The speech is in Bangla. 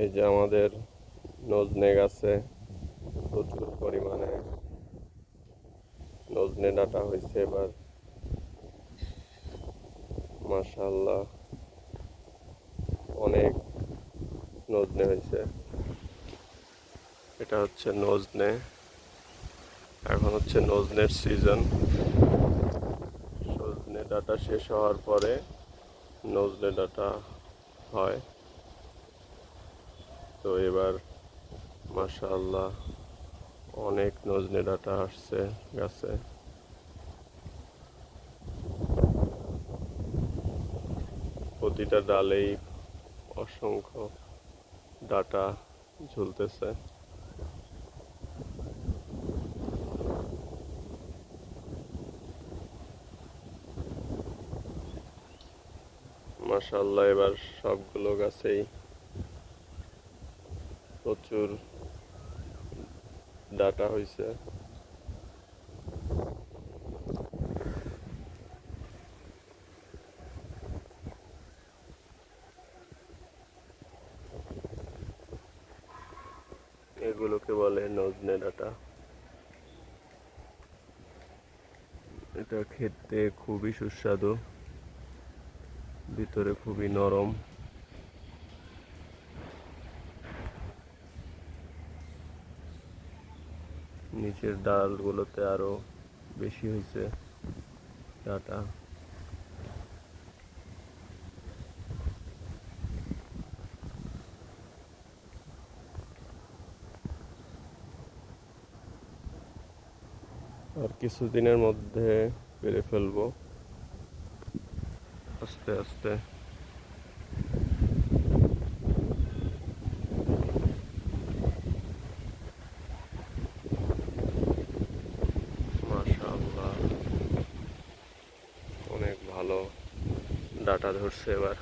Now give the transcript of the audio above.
এই যে আমাদের নজনে গাছে প্রচুর পরিমাণে নজনে ডাটা হয়েছে এবার। মাশাল্লাহ অনেক নজনে হয়েছে। এটা হচ্ছে নজনে। এখন হচ্ছে নজনের সিজন সজনে ডাটা শেষ হওয়ার পরে নজনে ডাটা হয়। তো এবার মাশাআল্লাহ অনেক নজনে ডাটা আসছে গাছে। প্রতিটা ডালেই অসংখ্য ডাটা ঝুলতেছে। মাশাআল্লাহ এবার সবগুলো গাছেই প্রচুর ডাটা হয়েছে এগুলোকে বলে নজনে ডাটা। এটা খেতে খুবই সুস্বাদু ভিতরে খুবই নরম। নিচের ডালগুলোতে আরও বেশি হয়েছে ডাটা। আর কিছুদিনের মধ্যে পেরে ফেলব। আস্তে আস্তে মাশাআল্লাহ অনেক ভালো ডাটা ধরছে এবার।